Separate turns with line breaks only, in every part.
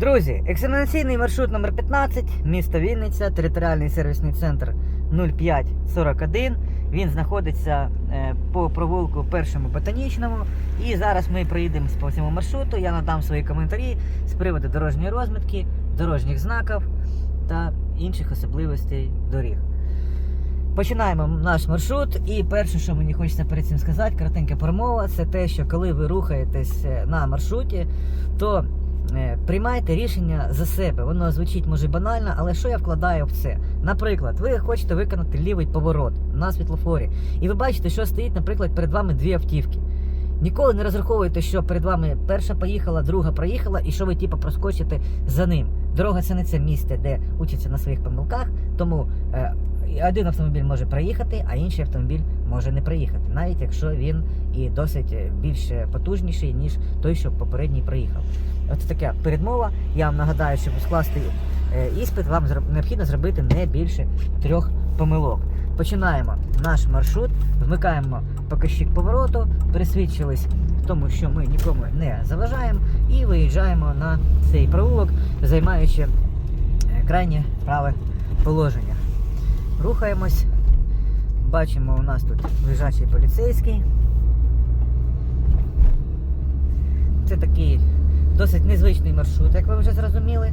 Друзі, екзаменаційний маршрут номер 15 місто Вінниця, територіальний сервісний центр 0541. Він знаходиться е, по провулку першому ботанічному. І зараз ми проїдемо по цьому маршруту. Я надам свої коментарі з приводу дорожньої розмітки, дорожніх знаків та інших особливостей доріг. Починаємо наш маршрут, і перше, що мені хочеться перед цим сказати, коротенька промова, це те, що коли ви рухаєтесь е, на маршруті, то приймайте рішення за себе. Воно звучить може банально, але що я вкладаю в це? Наприклад, ви хочете виконати лівий поворот на світлофорі, і ви бачите, що стоїть, наприклад, перед вами дві автівки. Ніколи не розраховуйте, що перед вами перша поїхала, друга проїхала, і що ви типу проскочите за ним. Дорога це не це місце, де учаться на своїх помилках, тому е, один автомобіль може проїхати, а інший автомобіль може не проїхати, навіть якщо він і досить е, більш потужніший, ніж той, що попередній проїхав. От така передмова. Я вам нагадаю, щоб скласти е, іспит, вам необхідно зробити не більше трьох помилок. Починаємо наш маршрут, вмикаємо показчик повороту, пересвідчились в тому, що ми нікому не заважаємо, і виїжджаємо на цей провулок, займаючи е, крайнє праве положення. Рухаємось. Бачимо, у нас тут лежачий поліцейський. Це такий досить незвичний маршрут, як ви вже зрозуміли.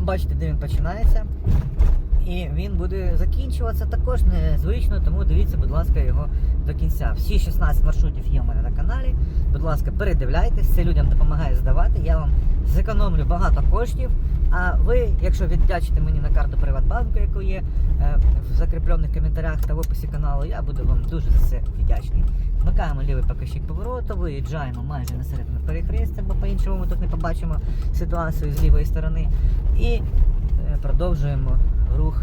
Бачите, де він починається. І він буде закінчуватися також незвично, тому дивіться, будь ласка, його до кінця. Всі 16 маршрутів є у мене на каналі. Будь ласка, передивляйтесь, це людям допомагає здавати. Я вам зекономлю багато коштів. А ви, якщо віддячите мені на карту Приватбанку, яку є е, в закріплених коментарях та в описі каналу, я буду вам дуже за це вдячний. Вмикаємо лівий покажчик повороту, виїжджаємо майже на середину перехрестя, бо по-іншому ми тут не побачимо ситуацію з лівої сторони. І е, продовжуємо рух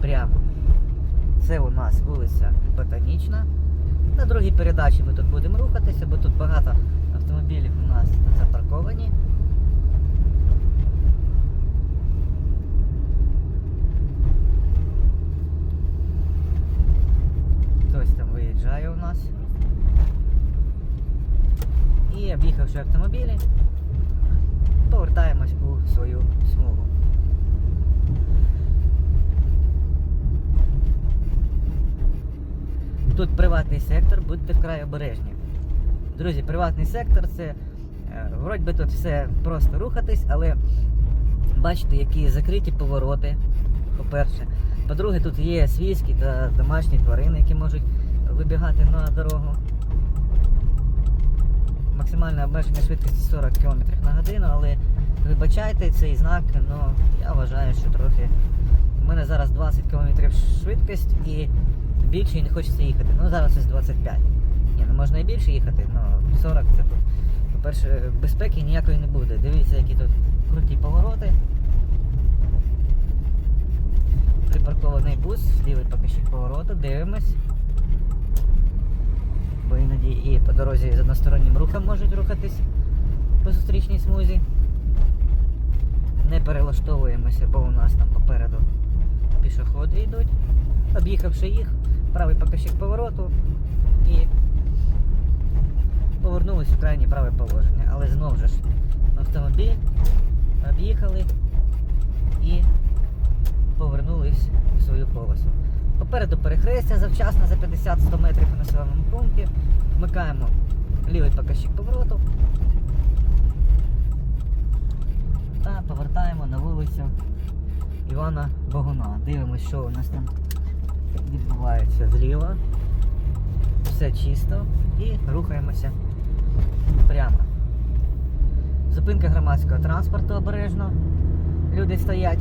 прямо. Це у нас вулиця Ботанічна. На другій передачі ми тут будемо рухатися, бо тут багато автомобілів у нас запарковані. Хтось там виїжджає у нас. І об'їхавши автомобілі, повертаємось у свою смугу. Тут приватний сектор, будьте вкрай обережні. Друзі, приватний сектор це вроді би тут все просто рухатись, але бачите, які закриті повороти. По-перше. По-друге, тут є свійські та домашні тварини, які можуть вибігати на дорогу. Максимальне обмеження швидкості 40 км на годину, але вибачайте цей знак, ну я вважаю, що трохи. У мене зараз 20 км швидкість і більше не хочеться їхати. Ну зараз ось 25. Ні, ну можна і більше їхати, але 40 це. По-перше, безпеки ніякої не буде. Дивіться, які тут круті повороти. Припаркований бус, лівий покажчик повороту, дивимось. Бо іноді і по дорозі з одностороннім рухом можуть рухатись по зустрічній смузі. Не перелаштовуємося, бо у нас там попереду пішоходи йдуть. Об'їхавши їх, правий покажчик повороту і повернулись в крайнє праве положення. Але знову ж автомобіль об'їхали і повернулись в свою полосу. Попереду перехрестя завчасно за 50-100 метрів у населеному пункті. Вмикаємо лівий покажчик повороту та повертаємо на вулицю Івана Богуна. Дивимося, що у нас там відбувається зліва. Все чисто і рухаємося прямо. Зупинка громадського транспорту обережно. Люди стоять.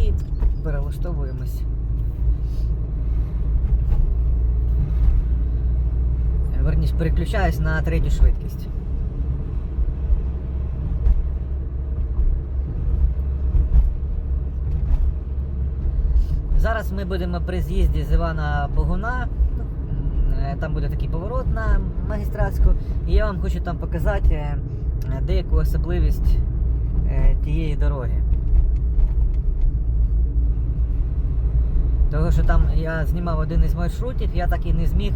І перелаштовуємось. Верніше переключаюсь на третю швидкість. Зараз ми будемо при з'їзді з Івана Богуна. Там буде такий поворот на магістратську. І я вам хочу там показати е, деяку особливість е, тієї дороги. Того, що там я знімав один із маршрутів, я так і не зміг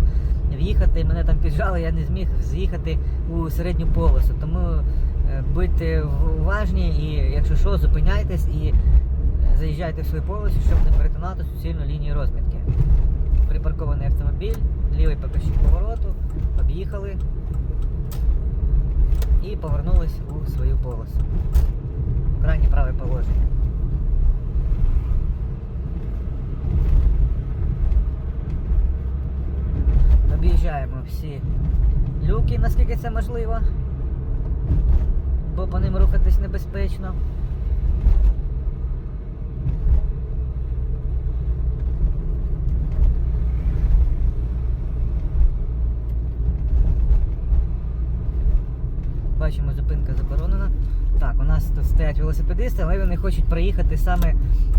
в'їхати. Мене там піджали, я не зміг з'їхати у середню полосу. Тому е, будьте уважні і якщо що, зупиняйтесь і заїжджайте в свою полосу, щоб не перетинати суцільну лінію розмітки. Припаркований автомобіль, лівий покажчик повороту, об'їхали і повернулись у свою полосу. Крайнє праве положення. Об'їжджаємо всі люки, наскільки це можливо, бо по ним рухатись небезпечно. Бачимо, зупинка заборонена. Так, у нас тут стоять велосипедисти, але вони хочуть проїхати саме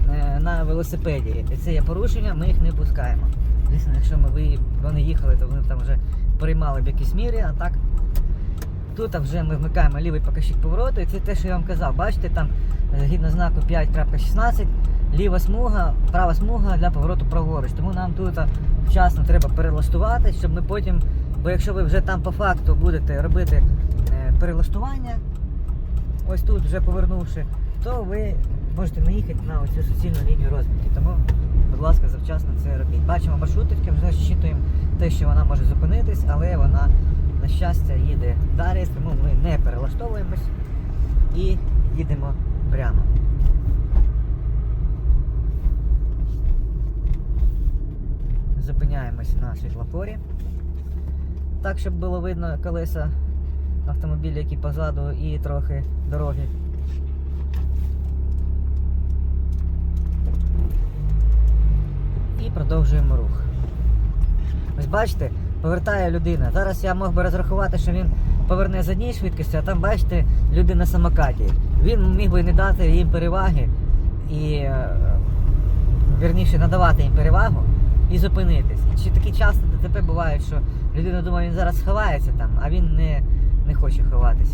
е, на велосипеді. І це є порушення, ми їх не пускаємо. Звісно, якщо ми вони їхали, то вони там вже приймали б якісь міри, а так. Тут вже ми вмикаємо лівий покажчик повороту, і це те, що я вам казав. Бачите, там е, згідно знаку 5.16, ліва смуга, права смуга для повороту праворуч. Тому нам тут е, вчасно треба перелаштувати, щоб ми потім, бо якщо ви вже там по факту будете робити перелаштування, ось тут вже повернувши, то ви можете наїхати на оцю суцільну лінію розмітки. Тому, будь ласка, завчасно це робіть. Бачимо маршруточки, вже щитуємо те, що вона може зупинитись, але вона, на щастя, їде далі, тому ми не перелаштовуємось і їдемо прямо. Зупиняємось на світлофорі. Так, щоб було видно колеса автомобіля, які позаду, і трохи дороги. І продовжуємо рух. Ось бачите, повертає людина. Зараз я мог би розрахувати, що він поверне з однієї швидкості, а там, бачите, люди на самокаті. Він міг би не дати їм переваги і е, вірніше надавати їм перевагу і зупинитись. І чи такі часто ДТП бувають, що людина думає, він зараз сховається там, а він не, не хоче ховатись.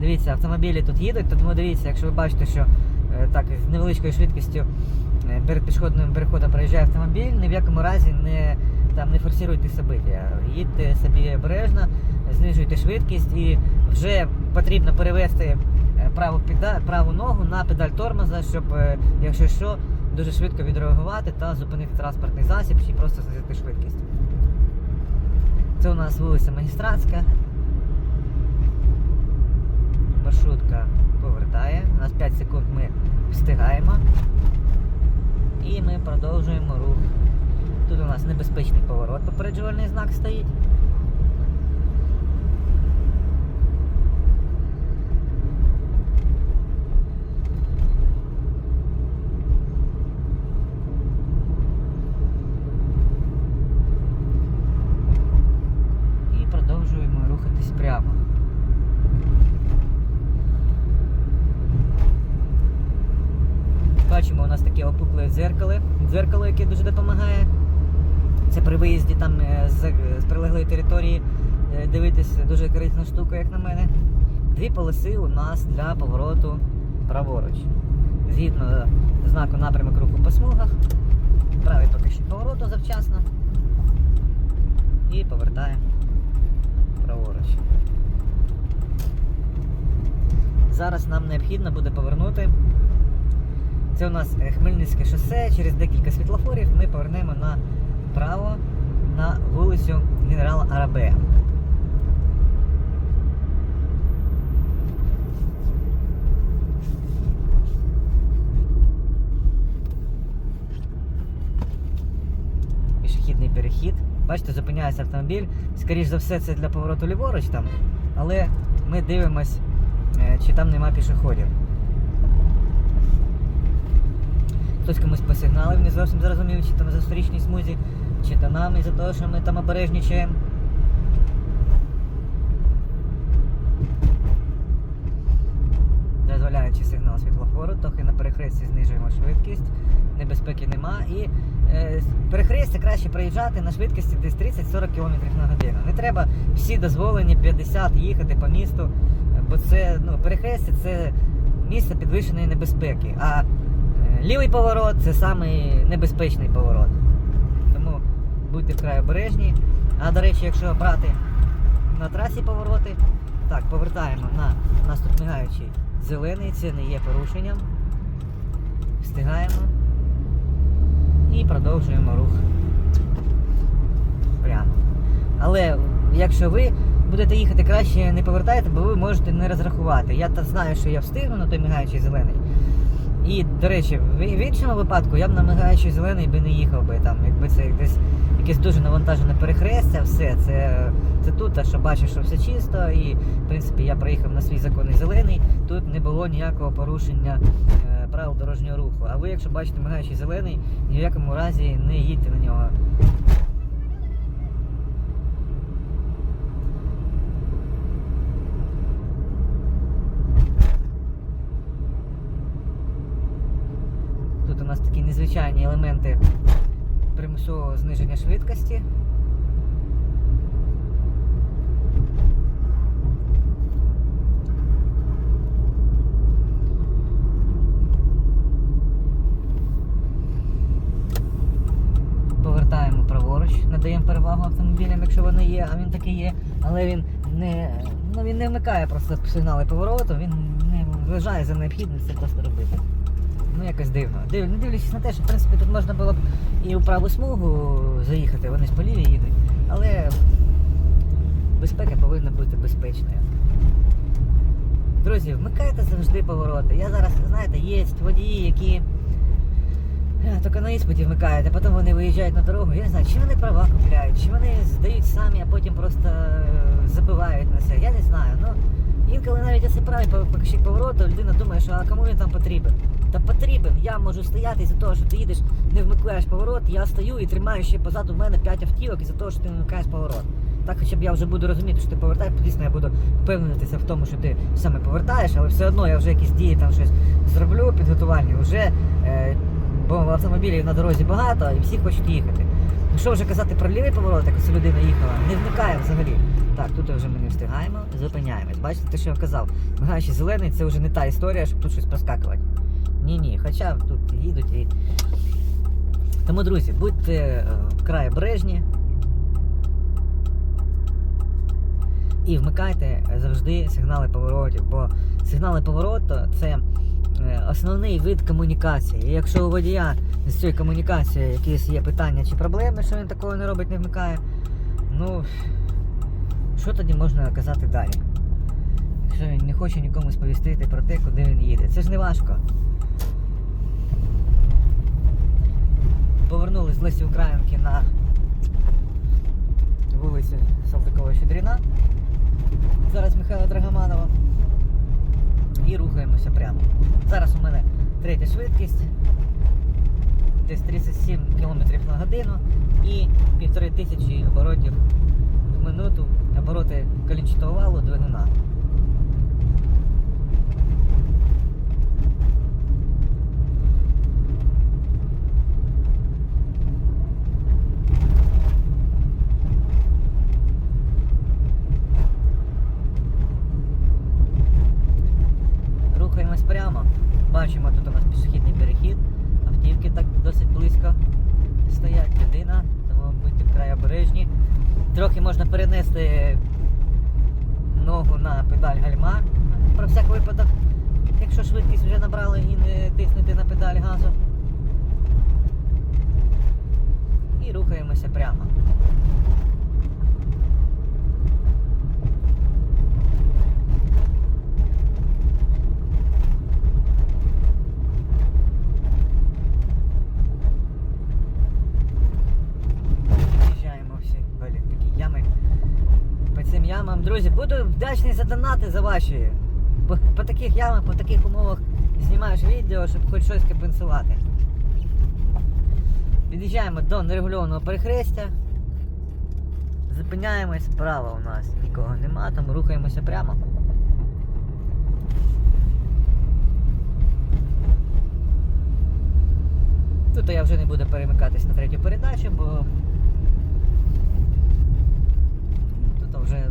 Дивіться, автомобілі тут їдуть, тому дивіться, якщо ви бачите, що е, так з невеличкою швидкістю е, перед пішохідним переходом проїжджає автомобіль, ні в якому разі не, там, не форсируйте события. Їдьте собі обережно, знижуйте швидкість і вже потрібно перевести е, праву, педа, праву ногу на педаль тормоза, щоб, якщо що, дуже швидко відреагувати та зупинити транспортний засіб чи просто знизити швидкість. Це у нас вулиця Магістратська. Маршрутка повертає. У нас 5 секунд ми встигаємо. І ми продовжуємо рух. Тут у нас небезпечний поворот, попереджувальний знак стоїть. І продовжуємо рухатись прямо. Бачимо, у нас таке опукле дзеркало, дзеркало, дуже допомагає. Це при виїзді там е, з, з прилеглої території е, дивитись дуже корисна штука, як на мене. Дві полоси у нас для повороту праворуч. Згідно знаку напрямок руху по смугах. Правий поки що повороту завчасно. І повертаємо праворуч. Зараз нам необхідно буде повернути. Це у нас е, Хмельницьке шосе, через декілька світлофорів ми повернемо направо на вулицю генерала Арабея. Пішохідний перехід. Бачите, зупиняється автомобіль. Скоріше за все, це для повороту ліворуч там, але ми дивимось, е, чи там нема пішоходів. Хтось комусь посигналив, не зовсім зрозумів, чи там за сторічній смузі, чи то нам із-за того, що ми там обережнічаємо. Дозволяючи сигнал світлофору, трохи на перехресті знижуємо швидкість, небезпеки нема. І е, перехрестя краще проїжджати на швидкості десь 30-40 км на годину. Не треба всі дозволені 50 їхати по місту, бо це ну, перехрестя це місце підвищеної небезпеки. А Лівий поворот це самий небезпечний поворот. Тому будьте вкрай обережні А до речі, якщо брати на трасі повороти, так, повертаємо на у нас тут мигаючий зелений, це не є порушенням. Встигаємо і продовжуємо рух. Прямо. Але якщо ви будете їхати краще, не повертайте, бо ви можете не розрахувати. Я знаю, що я встигну на той мигаючий зелений. І, до речі, в іншому випадку я б на мигаючий зелений би не їхав би там, якби це десь якесь дуже навантажене перехрестя, все, це, це тут, а що бачиш, що все чисто, і в принципі я проїхав на свій законний зелений, тут не було ніякого порушення е, правил дорожнього руху. А ви, якщо бачите мигаючий зелений, ні в якому разі не їдьте на нього. Такі незвичайні елементи примусового зниження швидкості. Повертаємо праворуч, надаємо перевагу автомобілям, якщо вони є, а він таки є, але він не, ну, він не вмикає просто сигнали повороту, він не вважає за необхідність це просто робити. Ну якось дивно. Див, не дивлячись на те, що в принципі тут можна було б і у праву смугу заїхати, вони ж по лівій їдуть. Але безпека повинна бути безпечною. Друзі, вмикайте завжди повороти. Я зараз, знаєте, є водії, які е, тільки на іспиті вмикають, а потім вони виїжджають на дорогу. Я не знаю, чи вони права купляють, чи вони здають самі, а потім просто е, забивають на це. Я не знаю. Ну, інколи навіть якщо правий покажчик повороту, людина думає, що а кому він там потрібен. Та потрібен. Я можу стояти із-за того, що ти їдеш, не вмикаєш поворот, я стою і тримаю ще позаду в мене 5 автівок із-за того, що ти не вмикаєш поворот. Так хоча б я вже буду розуміти, що ти повертаєш, дійсно я буду впевнитися в тому, що ти саме повертаєш, але все одно я вже якісь дії там щось зроблю підготувальні, вже е, бо автомобілів на дорозі багато і всі хочуть їхати. Що вже казати про лівий поворот, як ось людина їхала, не вмикає взагалі. Так, тут вже ми не встигаємо, зупиняємось. Бачите, те, що я казав, мигаючий зелений це вже не та історія, щоб тут щось проскакувати. Ні, ні, хоча тут їдуть і. Тому, друзі, будьте е, вкрай обережні. І вмикайте завжди сигнали поворотів, бо сигнали повороту це е, основний вид комунікації. І якщо у водія з цією комунікацією якісь є питання чи проблеми, що він такого не робить, не вмикає, ну що тоді можна казати далі? Якщо він не хоче нікому сповістити про те, куди він їде. Це ж не важко. Повернулись з Лесі Українки на вулицю Салтикова Щедріна. Зараз Михайла Драгоманова. І рухаємося прямо. Зараз у мене третя швидкість. Десь 37 км на годину і півтори тисячі оборотів в минуту обороти колінчатого валу двигуна. Рухаємось прямо. Бачимо, тут у нас пішохідний перехід. Автівки так досить близько стоять. Людина, тому будьте вкрай обережні. Трохи можна перенести ногу на педаль гальма. Про всяк випадок. Якщо швидкість вже набрали і не тиснути на педаль газу. І рухаємося прямо. Друзі, буду вдячний за донати за ваші. По, по таких ямах, по таких умовах знімаєш відео, щоб хоч щось компенсувати. Під'їжджаємо до нерегульованого перехрестя. Зупиняємось, справа у нас нікого нема, тому рухаємося прямо. Тут я вже не буду перемикатись на третю передачу, бо тут вже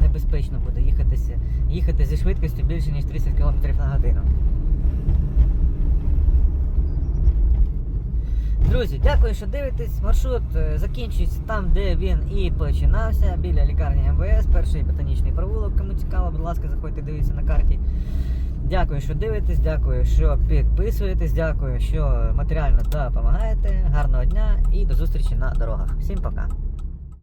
небезпечно буде їхатися, їхати зі швидкістю більше ніж 30 км на годину. Друзі, дякую, що дивитесь. Маршрут е, закінчується там, де він і починався, біля лікарні МВС, перший ботанічний провулок. Кому цікаво, будь ласка, заходьте, дивіться на карті. Дякую, що дивитесь, дякую, що підписуєтесь, дякую, що матеріально допомагаєте. Гарного дня і до зустрічі на дорогах. Всім пока.